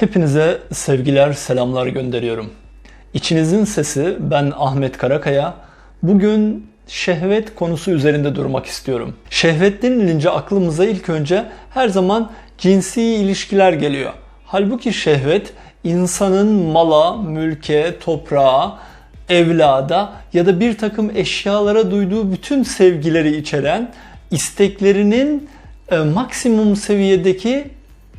Hepinize sevgiler, selamlar gönderiyorum. İçinizin sesi ben Ahmet Karakaya. Bugün şehvet konusu üzerinde durmak istiyorum. Şehvet denilince aklımıza ilk önce her zaman cinsi ilişkiler geliyor. Halbuki şehvet insanın mala, mülke, toprağa, evlada ya da bir takım eşyalara duyduğu bütün sevgileri içeren isteklerinin e, maksimum seviyedeki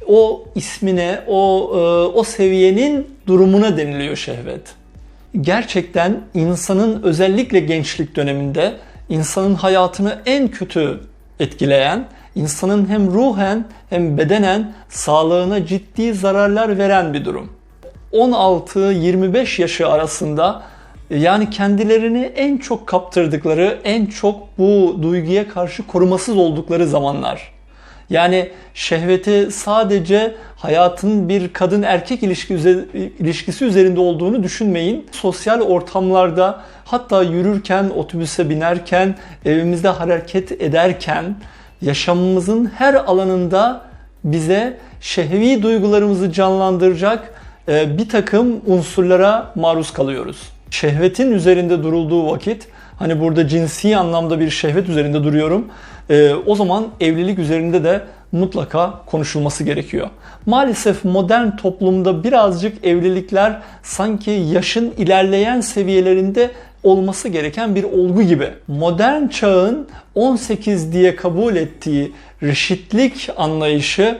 o ismine, o e, o seviyenin durumuna deniliyor şehvet. Gerçekten insanın özellikle gençlik döneminde insanın hayatını en kötü etkileyen, insanın hem ruhen hem bedenen sağlığına ciddi zararlar veren bir durum. 16-25 yaşı arasında yani kendilerini en çok kaptırdıkları, en çok bu duyguya karşı korumasız oldukları zamanlar. Yani şehveti sadece hayatın bir kadın erkek ilişkisi üzerinde olduğunu düşünmeyin. Sosyal ortamlarda hatta yürürken, otobüse binerken, evimizde hareket ederken yaşamımızın her alanında bize şehvi duygularımızı canlandıracak e, bir takım unsurlara maruz kalıyoruz. Şehvetin üzerinde durulduğu vakit hani burada cinsi anlamda bir şehvet üzerinde duruyorum e, o zaman evlilik üzerinde de mutlaka konuşulması gerekiyor. Maalesef modern toplumda birazcık evlilikler sanki yaşın ilerleyen seviyelerinde olması gereken bir olgu gibi. Modern çağın 18 diye kabul ettiği reşitlik anlayışı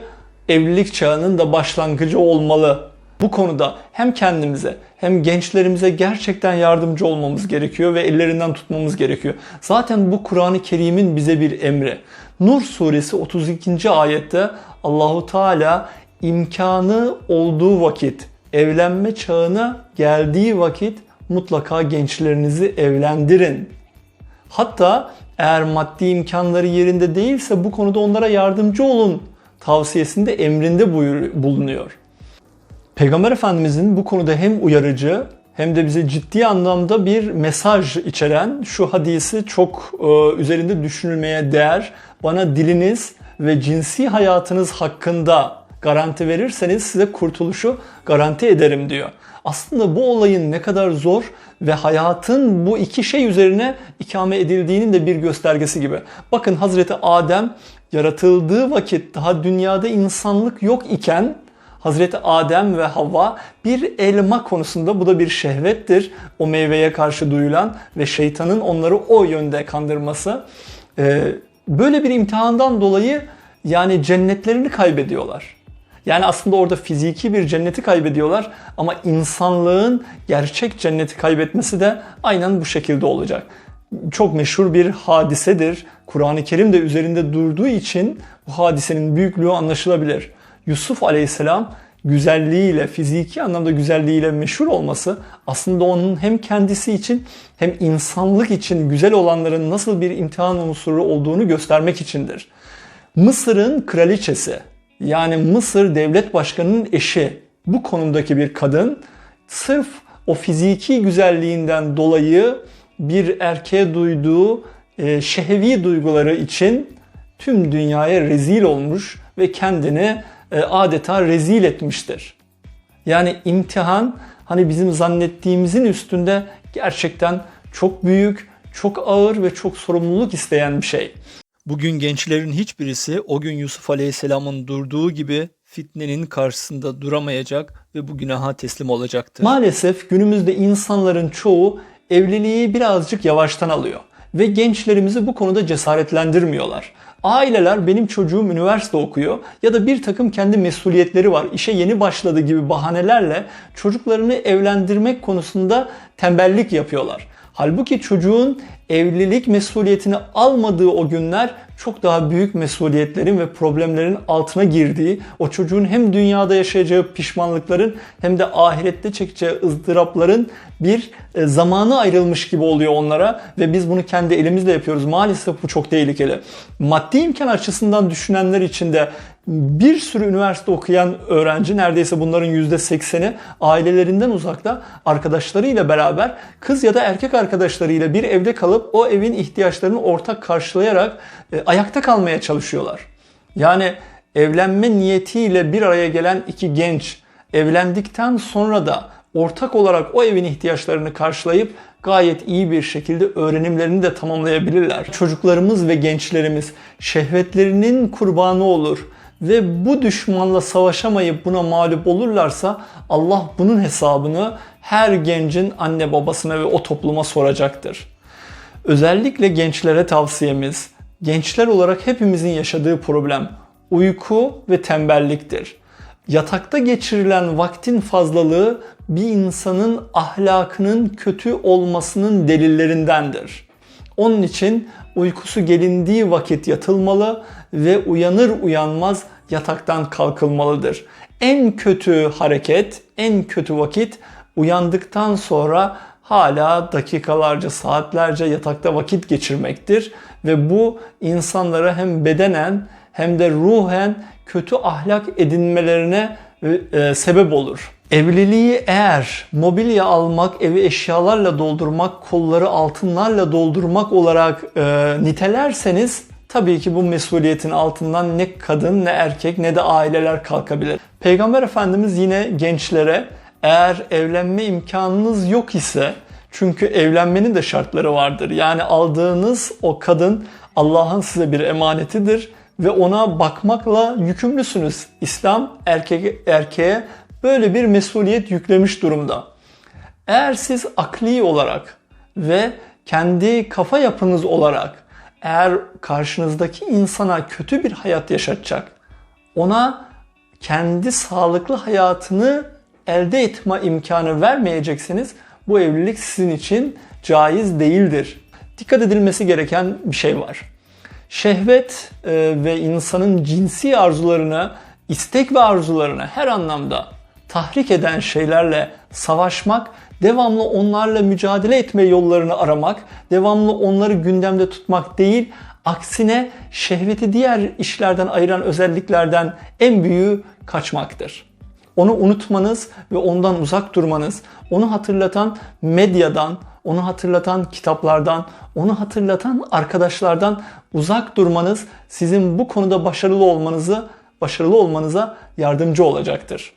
evlilik çağının da başlangıcı olmalı. Bu konuda hem kendimize hem gençlerimize gerçekten yardımcı olmamız gerekiyor ve ellerinden tutmamız gerekiyor. Zaten bu Kur'an-ı Kerim'in bize bir emri. Nur suresi 32. ayette Allahu Teala imkanı olduğu vakit, evlenme çağına geldiği vakit mutlaka gençlerinizi evlendirin. Hatta eğer maddi imkanları yerinde değilse bu konuda onlara yardımcı olun tavsiyesinde emrinde bulunuyor. Peygamber Efendimizin bu konuda hem uyarıcı hem de bize ciddi anlamda bir mesaj içeren şu hadisi çok e, üzerinde düşünülmeye değer. Bana diliniz ve cinsi hayatınız hakkında garanti verirseniz size kurtuluşu garanti ederim diyor. Aslında bu olayın ne kadar zor ve hayatın bu iki şey üzerine ikame edildiğinin de bir göstergesi gibi. Bakın Hazreti Adem yaratıldığı vakit daha dünyada insanlık yok iken Hazreti Adem ve Havva bir elma konusunda bu da bir şehvettir. O meyveye karşı duyulan ve şeytanın onları o yönde kandırması. Ee, böyle bir imtihandan dolayı yani cennetlerini kaybediyorlar. Yani aslında orada fiziki bir cenneti kaybediyorlar ama insanlığın gerçek cenneti kaybetmesi de aynen bu şekilde olacak. Çok meşhur bir hadisedir. Kur'an-ı Kerim de üzerinde durduğu için bu hadisenin büyüklüğü anlaşılabilir. Yusuf Aleyhisselam güzelliğiyle, fiziki anlamda güzelliğiyle meşhur olması aslında onun hem kendisi için hem insanlık için güzel olanların nasıl bir imtihan unsuru olduğunu göstermek içindir. Mısır'ın kraliçesi yani Mısır devlet başkanının eşi bu konumdaki bir kadın sırf o fiziki güzelliğinden dolayı bir erkeğe duyduğu e, şehvi duyguları için tüm dünyaya rezil olmuş ve kendini e, adeta rezil etmiştir. Yani imtihan hani bizim zannettiğimizin üstünde gerçekten çok büyük, çok ağır ve çok sorumluluk isteyen bir şey. Bugün gençlerin hiçbirisi o gün Yusuf Aleyhisselam'ın durduğu gibi fitnenin karşısında duramayacak ve bu günaha teslim olacaktır. Maalesef günümüzde insanların çoğu evliliği birazcık yavaştan alıyor ve gençlerimizi bu konuda cesaretlendirmiyorlar. Aileler benim çocuğum üniversite okuyor ya da bir takım kendi mesuliyetleri var, işe yeni başladı gibi bahanelerle çocuklarını evlendirmek konusunda tembellik yapıyorlar. Halbuki çocuğun evlilik mesuliyetini almadığı o günler çok daha büyük mesuliyetlerin ve problemlerin altına girdiği, o çocuğun hem dünyada yaşayacağı pişmanlıkların hem de ahirette çekeceği ızdırapların bir e, zamanı ayrılmış gibi oluyor onlara ve biz bunu kendi elimizle yapıyoruz. Maalesef bu çok tehlikeli. Maddi imkan açısından düşünenler için de bir sürü üniversite okuyan öğrenci neredeyse bunların %80'i ailelerinden uzakta arkadaşlarıyla beraber kız ya da erkek arkadaşlarıyla bir evde kalıp o evin ihtiyaçlarını ortak karşılayarak e, ayakta kalmaya çalışıyorlar. Yani evlenme niyetiyle bir araya gelen iki genç evlendikten sonra da ortak olarak o evin ihtiyaçlarını karşılayıp gayet iyi bir şekilde öğrenimlerini de tamamlayabilirler. Çocuklarımız ve gençlerimiz şehvetlerinin kurbanı olur ve bu düşmanla savaşamayıp buna mağlup olurlarsa Allah bunun hesabını her gencin anne babasına ve o topluma soracaktır. Özellikle gençlere tavsiyemiz, gençler olarak hepimizin yaşadığı problem uyku ve tembelliktir. Yatakta geçirilen vaktin fazlalığı bir insanın ahlakının kötü olmasının delillerindendir. Onun için uykusu gelindiği vakit yatılmalı ve uyanır uyanmaz yataktan kalkılmalıdır. En kötü hareket, en kötü vakit uyandıktan sonra hala dakikalarca, saatlerce yatakta vakit geçirmektir ve bu insanlara hem bedenen hem de ruhen kötü ahlak edinmelerine e, sebep olur. Evliliği eğer mobilya almak, evi eşyalarla doldurmak, kolları altınlarla doldurmak olarak e, nitelerseniz tabii ki bu mesuliyetin altından ne kadın ne erkek ne de aileler kalkabilir. Peygamber Efendimiz yine gençlere eğer evlenme imkanınız yok ise çünkü evlenmenin de şartları vardır. Yani aldığınız o kadın Allah'ın size bir emanetidir ve ona bakmakla yükümlüsünüz. İslam erkek erkeğe böyle bir mesuliyet yüklemiş durumda. Eğer siz akli olarak ve kendi kafa yapınız olarak eğer karşınızdaki insana kötü bir hayat yaşatacak, ona kendi sağlıklı hayatını elde etme imkanı vermeyeceksiniz. Bu evlilik sizin için caiz değildir. Dikkat edilmesi gereken bir şey var. Şehvet e, ve insanın cinsi arzularını, istek ve arzularını her anlamda tahrik eden şeylerle savaşmak, devamlı onlarla mücadele etme yollarını aramak, devamlı onları gündemde tutmak değil, aksine şehveti diğer işlerden ayıran özelliklerden en büyüğü kaçmaktır. Onu unutmanız ve ondan uzak durmanız, onu hatırlatan medyadan, onu hatırlatan kitaplardan, onu hatırlatan arkadaşlardan uzak durmanız sizin bu konuda başarılı olmanızı, başarılı olmanıza yardımcı olacaktır.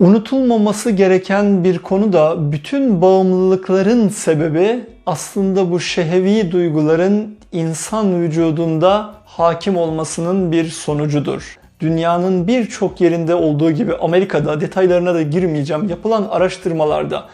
Unutulmaması gereken bir konu da bütün bağımlılıkların sebebi aslında bu şehevi duyguların insan vücudunda hakim olmasının bir sonucudur. Dünyanın birçok yerinde olduğu gibi Amerika'da detaylarına da girmeyeceğim. Yapılan araştırmalarda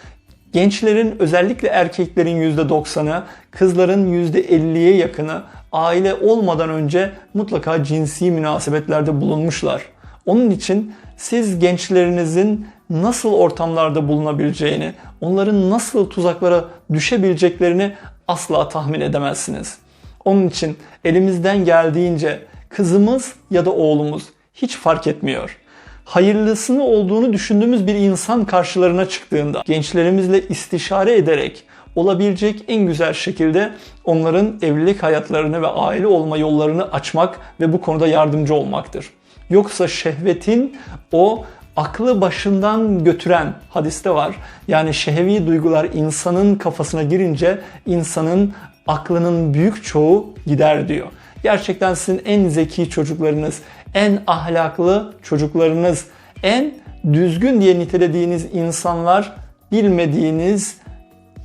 gençlerin özellikle erkeklerin %90'ı, kızların %50'ye yakını aile olmadan önce mutlaka cinsi münasebetlerde bulunmuşlar. Onun için siz gençlerinizin nasıl ortamlarda bulunabileceğini, onların nasıl tuzaklara düşebileceklerini asla tahmin edemezsiniz. Onun için elimizden geldiğince kızımız ya da oğlumuz hiç fark etmiyor. Hayırlısını olduğunu düşündüğümüz bir insan karşılarına çıktığında gençlerimizle istişare ederek olabilecek en güzel şekilde onların evlilik hayatlarını ve aile olma yollarını açmak ve bu konuda yardımcı olmaktır. Yoksa şehvetin o aklı başından götüren hadiste var. Yani şehvi duygular insanın kafasına girince insanın aklının büyük çoğu gider diyor. Gerçekten sizin en zeki çocuklarınız, en ahlaklı çocuklarınız, en düzgün diye nitelediğiniz insanlar bilmediğiniz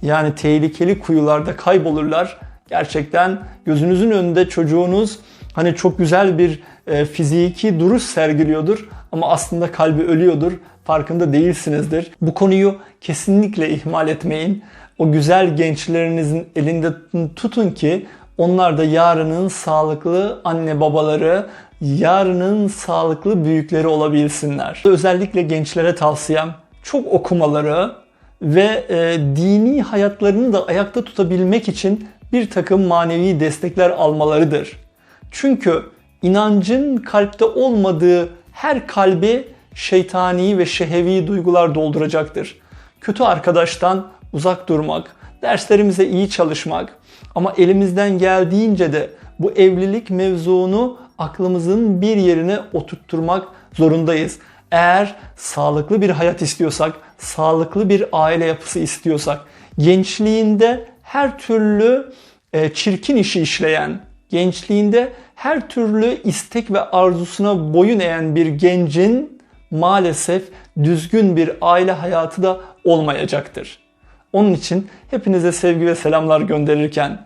yani tehlikeli kuyularda kaybolurlar. Gerçekten gözünüzün önünde çocuğunuz hani çok güzel bir e, fiziki duruş sergiliyordur ama aslında kalbi ölüyordur. Farkında değilsinizdir. Bu konuyu kesinlikle ihmal etmeyin. O güzel gençlerinizin elinde tutun ki onlar da yarının sağlıklı anne babaları, yarının sağlıklı büyükleri olabilsinler. Özellikle gençlere tavsiyem çok okumaları ve e, dini hayatlarını da ayakta tutabilmek için bir takım manevi destekler almalarıdır. Çünkü inancın kalpte olmadığı her kalbi şeytani ve şehevi duygular dolduracaktır. Kötü arkadaştan uzak durmak, derslerimize iyi çalışmak ama elimizden geldiğince de bu evlilik mevzuunu aklımızın bir yerine oturtturmak zorundayız. Eğer sağlıklı bir hayat istiyorsak, sağlıklı bir aile yapısı istiyorsak, gençliğinde her türlü e, çirkin işi işleyen, gençliğinde her türlü istek ve arzusuna boyun eğen bir gencin maalesef düzgün bir aile hayatı da olmayacaktır. Onun için hepinize sevgi ve selamlar gönderirken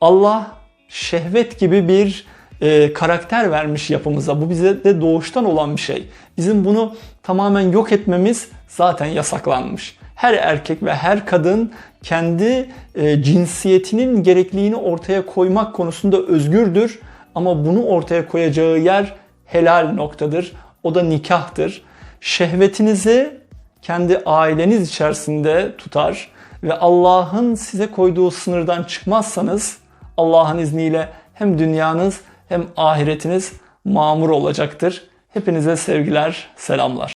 Allah şehvet gibi bir e, karakter vermiş yapımıza. Bu bize de doğuştan olan bir şey. Bizim bunu tamamen yok etmemiz zaten yasaklanmış. Her erkek ve her kadın kendi e, cinsiyetinin gerekliliğini ortaya koymak konusunda özgürdür. Ama bunu ortaya koyacağı yer helal noktadır. O da nikahtır. Şehvetinizi kendi aileniz içerisinde tutar ve Allah'ın size koyduğu sınırdan çıkmazsanız Allah'ın izniyle hem dünyanız hem ahiretiniz mamur olacaktır. Hepinize sevgiler, selamlar.